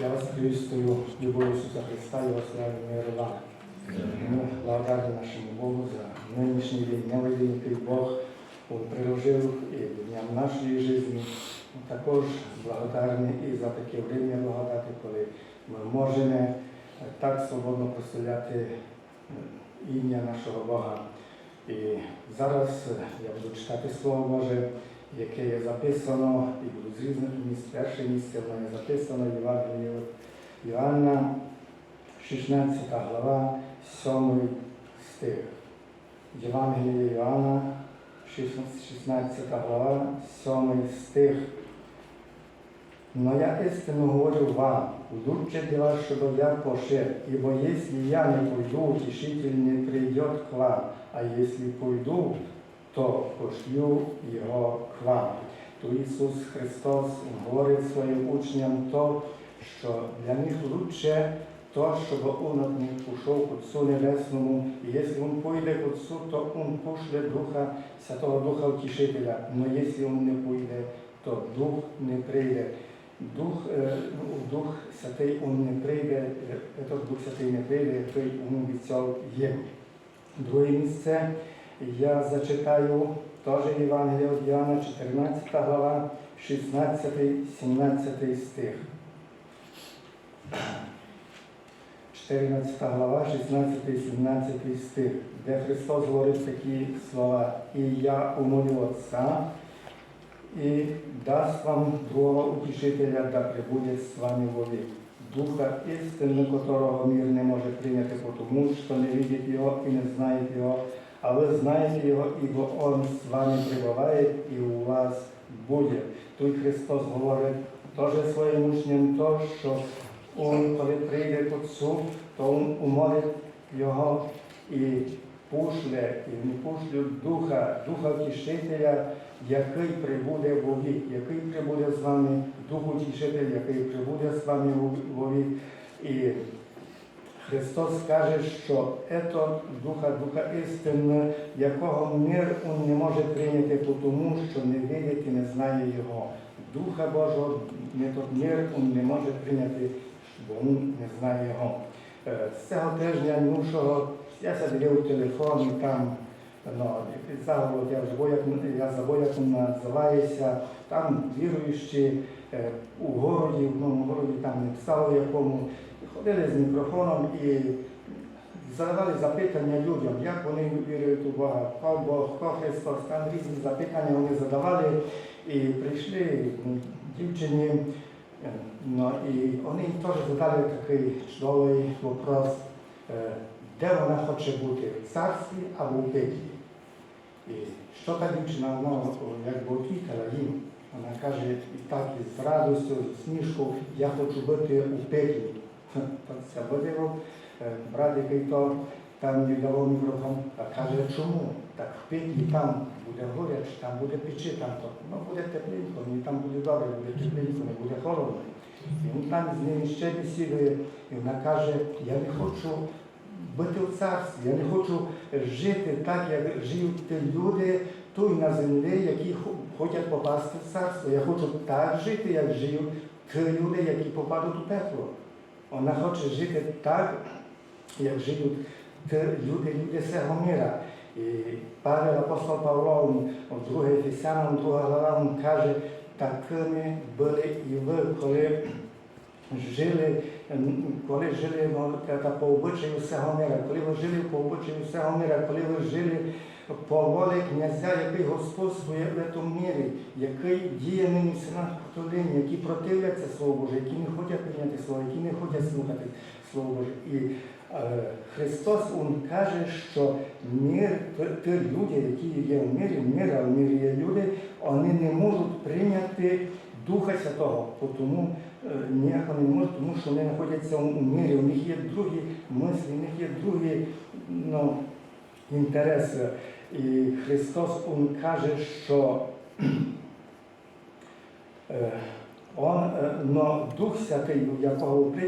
Я вас приветствую, любовь Иисуса Христа и вас славим мир вам. Мы благодарны нашему Богу за нынешний день, новый день, який Бог Он приложив і дням нашої житті. Ми Також благодарні і за таке время благодати, коли ми можемо е, так свободно прославляти е, ім'я нашого Бога. І зараз е, я буду читати Слово Боже, яке є записано, і буду з різних місць. Перше місце в мене записано Євангеліє від Іоанна, 16 глава, 7 стих. Євангеліє Іоанна, 16 глава, 7 стих. Но я истину говорю вам, лучше вас, чтобы я пошел, ибо если я не пойду, утешитель не придет к вам, а если пойду, то пошлю його к вам. То Ісус Христос говорить своїм учням то, що для них лучше то, щоб Он от них пішов к Отцу Небесному, і якщо Він пойде к Отцу, то Він пошле Духа, Святого Духа Утішителя. Но якщо Він не пойде, то Дух не прийде. Дух, е, Дух Святий Он не прийде, е, Дух Святий не прийде, який Він обіцяв їм. Друге місце я зачитаю теж Євангелія від Іоанна, 14 глава, 16-17 стих. 14 глава, 16-17 стих, де Христос говорить такі слова, і я умолю Отця, і дасть вам другого утішителя, да прибуде з вами вовік. Духа істини, котрого мир не може прийняти, тому що не видить його і не знає його, а ви знаєте його, ібо Он з вами прибуває і у вас буде. Тут Христос говорить теж своїм учням, то, що Он, коли прийде к Отцу, то Він умолить його і пошле, і не пошлю Духа, Духа Втішителя, який прибуде вовік, який прибуде з вами, Дух Утішитель, який прибуде з вами вовік. І Христос каже, що ето Духа, Духа істини, якого мир он не може прийняти, тому що не видить і не знає Його. Духа Божого мир он не може прийняти, бо він не знає Його. Е, З цього тижня минувшого я сидів телефон і там ну, заголовок, я забув, як, як він називається, там віруючі е, у городі, в одному городі, там не писали якому, ходили з мікрофоном і задавали запитання людям, як вони вірують у Бога, хто Бог, хто Христос, там різні запитання вони задавали і прийшли дівчині, е, ну, і вони теж задали такий чудовий вопрос, е, де вона хоче бути, в царстві або в пеклі. І що та дівчина ну, якби відповідала їм? Вона каже, і так із радістю, з смішку, я хочу бути у пеклі. Так це брат, який то там не давав мікрофон, а каже, чому? Так в пеклі там буде горяч, там буде печі, там то, ну буде тепленько, мені там буде добре, буде тепленько, не буде холодно. І він там з ним ще бесідує, і вона каже, я не хочу бути в царстві, я не хочу жити так, як живуть ті люди тут на землі, які хочуть попасти в царство. Я хочу так жити, як живуть ті люди, які попадуть у пекло. Вона хоче жити так, як живуть люди, люди цього міра. І Павел апостол Павло в у 2 Ефесянам, 2 глава, він каже, такими були і ви, коли жили, коли жили по обичаю всього мира, коли ви жили по обичаю всього мира, коли ви жили по волі князя, який господствує в цьому мірі, який діє нині в синах покоління, які противляться Слову Боже, які не хочуть прийняти Слово, які не хочуть слухати Слово Боже. І Христос Він каже, що мир, ті- люди, які є в мирі, мир, а в мирі є люди, вони не можуть прийняти Духа Святого, тому е, ніяк вони не можуть, тому що вони знаходяться у мирі, у них є другі мислі, у них є другі ну, інтереси. І Христос Он каже, що е, Он, е, но Дух Святий, якого ви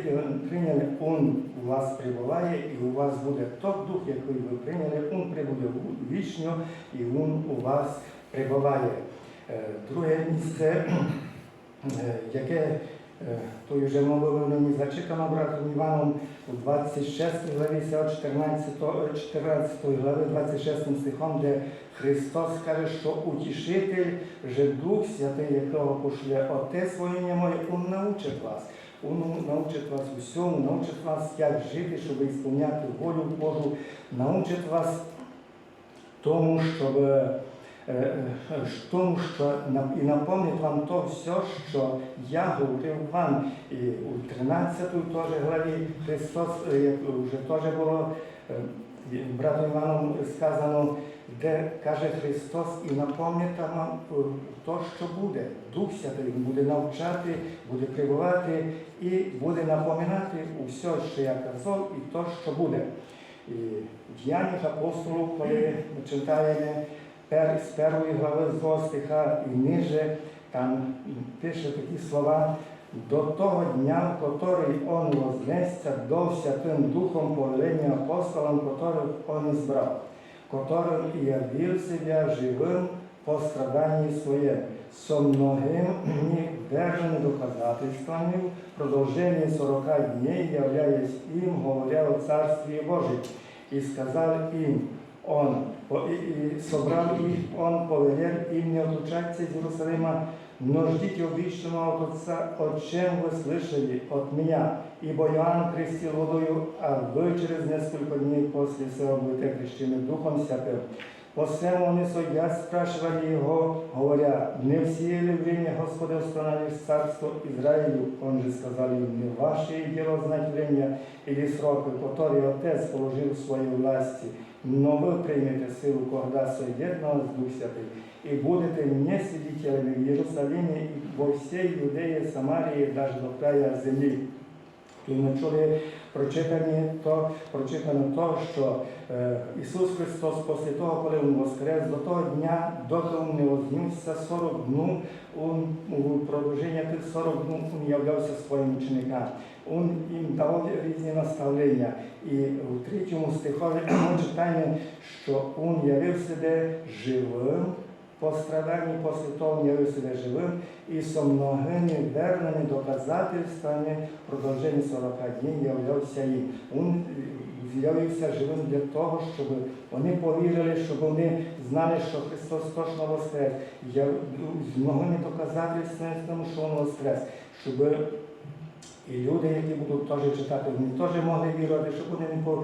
прийняли- Он у вас прибуває, і у вас буде той Дух, який ви прийняли, Він прибуде вічно, і Він у вас прибуває. Друге місце, яке Е, То вже мовили мені зачитано братом Іваном у 26 главі 14, 14 глави 26 стихом, де Христос каже, що утішитель, же Дух Святий, якого пошле Отець своє моє, Он научить вас. Он научить вас усьому, научить вас, як жити, щоб ісполняти волю Божу, научить вас тому, щоб е, е, тому, що і напомнить вам то все, що я говорив вам. І у 13 теж главі Христос, е, як вже теж було братом Іваном сказано, де каже Христос, і напомнить вам то, що буде. Дух Святий буде навчати, буде прибувати і буде напоминати усе, що я казав, і то, що буде. І в діяннях апостолів, коли ми читаємо з першої глави з того стиха і ниже, там пише такі слова. До того дня, в который Он вознесся до Святым Духом повеления апостолам, которых Он избрал, которым и явил себя живым по страдании Своем, со многими верными доказательствами в продолжении сорока дней, являясь им, говоря о Царстве Божьем, и сказал им, Он, по- и, и собрал их, Он повелел им не отлучаться из Иерусалима, но ждите обещанного от Отца, о чем вы слышали от меня. Ибо Иоанн крестил водою, а вы через несколько дней после сего будете крещены Духом Святым. По всему они судья спрашивали его, говоря, не все ли время Господа установишь царство Израилю? Он же сказал им, не ваше дело знать время или сроки, которые Отец положил в своей власти, но вы примете силу, когда сойдет на вас Дух Святый, и будете мне свидетелями в Иерусалиме и во всей Иудее, Самарии, даже до края земли. І ми чули прочитані то, прочитано то, що е, Ісус Христос після того, коли Він воскрес, до того дня, доки не вознісся 40 днів, у продовження тих 40 днів Він являвся своїм ученикам. Він їм давав різні наставлення. І у третьому стихові ми читаємо, що Він явив себе живим, по страдании после того он явил себя живым и со многими верными доказательствами в продолжении 40 дней являвся їм. Він з'явився живим для того, щоб вони повірили, щоб вони знали, що Христос точно воскрес. Я з многими доказательствами що Він воскрес, щоб і люди, які будуть теж читати, вони теж могли вірувати, щоб вони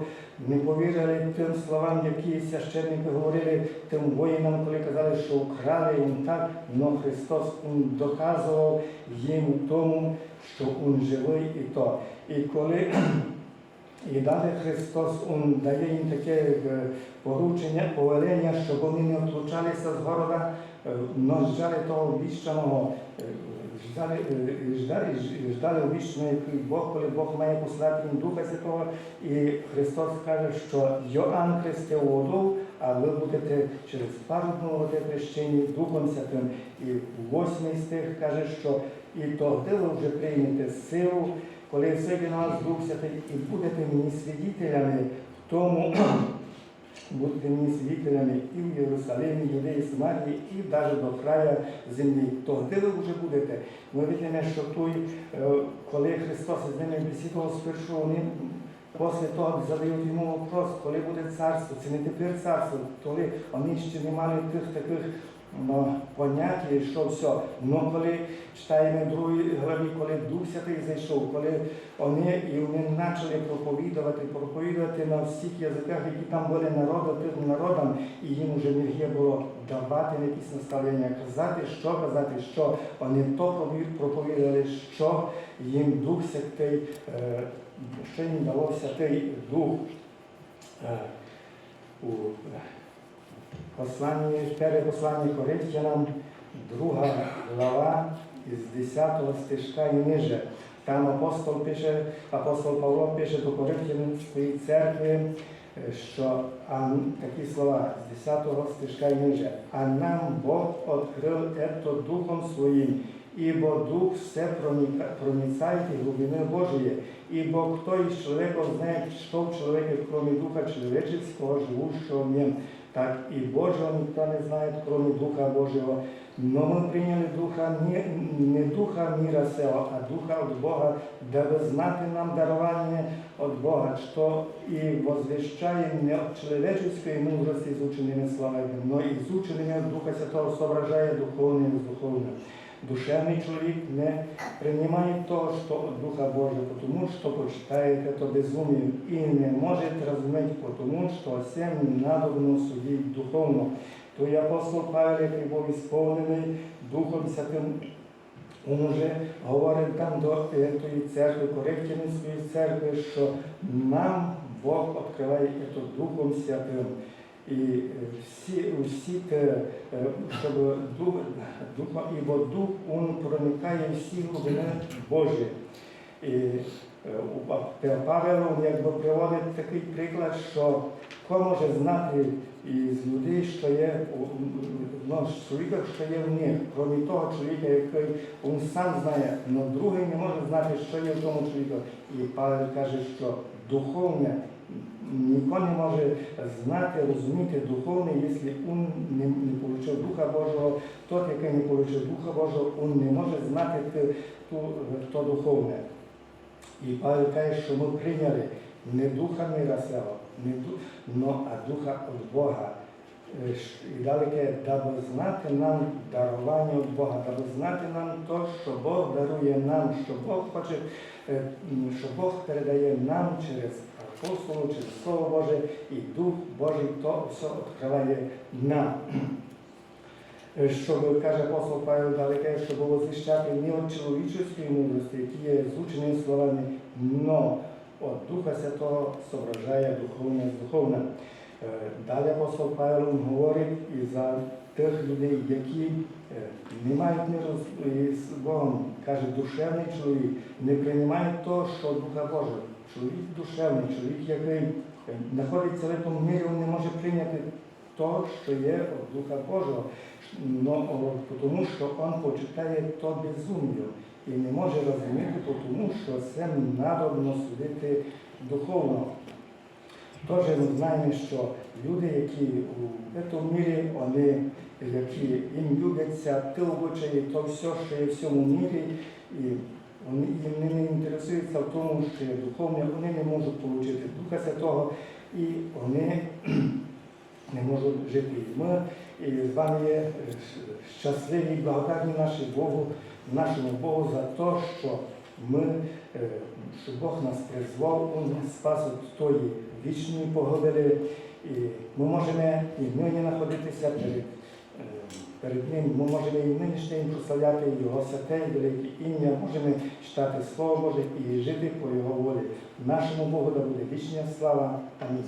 не повірили тим словам, які священники говорили тим воїнам, коли казали, що украли їм так, але Христос доказував їм тому, що Він живий і то. І коли і далі Христос Він дає їм таке е, поручення, повелення, щоб вони не отлучалися з города, е, но ждали того обіщаного, е, ждали, обіщаного, який Бог, коли Бог має послати їм Духа Святого, і Христос каже, що Йоанн хрестив воду, а ви будете через пару днів води хрещені Духом Святим. І восьмий стих каже, що і тоді ви вже приймете силу, коли сиде на вас Дух Святий, і будете мені свідителями в тому, будете мені свідителями і в Єрусалимі, Юдеї, Самарії, і навіть до краю землі. Тоді ви вже будете. Ми бачимо, що той, е, коли Христос з ними бесідував спершу, вони Після того задають йому вопрос, коли буде царство, це не тепер царство, коли вони ще не мали тих таких ну, понять, що все. Ну коли читаємо другій главі, коли Дух Святий зайшов, коли вони і вони почали проповідувати, проповідувати на всіх язиках, які там були народи, тим народам, і їм вже не було давати якісь наставлення, казати, що казати, що вони то проповідали, що їм Дух Святий, е, що їм дало Святий Дух. У перше послання Коринфянам, друга глава із 10 стежка і ниже. Там апостол пише, апостол Павло пише до Коринфянської церкви, що а, такі слова з 10 стежка і ниже. А нам Бог відкрив это Духом Своїм, ибо Дух все проника, проницает и глубины Божие, ибо кто из человеков знает, что в человеке, кроме Духа человеческого, живущего в нем. так и Божьего никто не знает, кроме Духа Божьего. Но мы приняли Духа не, не Духа мира сего, а Духа от Бога, дабы знати нам дарование от Бога, что и возвещаем не от человеческой мудрости изученными словами, но изученными от Духа Святого, соображая духовным с духовным. Душевный человек не принимает то, что от Духа Божьего, потому что почитает это безумием и не может разуметь, потому что всем надобно судить духовно. То и апостол Павел, який був ісповнений Духом Святим, він уже говорить там до е, тої церкви, Коринтянської церкви, що нам Бог відкриває Духом Святим. І е, всі, всі те, е, щоб дух, дух, ібо дух він проникає всі глибини Божі. І е, Павел якби приводить такий приклад, що хто може знати із людей, що є ну, чоловіка, що є в них, крім того чоловіка, який він сам знає, але другий не може знати, що є в тому чоловіку. І Павел каже, що духовне ніхто не може знати, розуміти духовне, якщо він не, не отримав Духа Божого, тот, який не отримав Духа Божого, він не може знати ту, то духовне. І Павел каже, що ми прийняли не духа мира сего, не ду, но, а духа від Бога. Е, І далі каже, даби знати нам дарування від Бога, даби знати нам то, що Бог дарує нам, що Бог хоче, е, що Бог передає нам через апостолу, через Слово Боже, і Дух Божий то все відкриває нам. Е, Щоб, каже апостол Павел далі, каже, щоб возвіщати не від чоловічої мудрості, які є зученими словами, но от Духа Святого соображає духовне з духовним. Е, Далі апостол Павел говорить і за тих людей, які е, не мають миру з Богом, каже, душевний чоловік, не приймає того, що Духа Божого. Чоловік душевний, чоловік, який знаходиться в цьому мірі, він не може прийняти то, що є від Духа Божого, но, тому що він почитає то безум'ю і не може розуміти, тому що це надобно судити духовно. Теж ми знаємо, що люди, які у цьому мірі, вони, які їм любляться, ті обичаї, то все, що є в цьому мірі, і вони їм не інтересуються в тому, що є духовне, вони не можуть отримати Духа Святого, і вони не можуть жити. Ми і з вами є е, щасливі і благодарні наші Богу, нашому Богу за те, що ми, е, що Бог нас призвав, нас спас від тої вічної погоди. І ми можемо і нині знаходитися перед, е, перед Ним, ми можемо і нинішнім прославляти Його святе і велике ім'я, можемо читати Слово Боже і жити по Його волі. Нашому Богу да буде вічна слава. Амінь.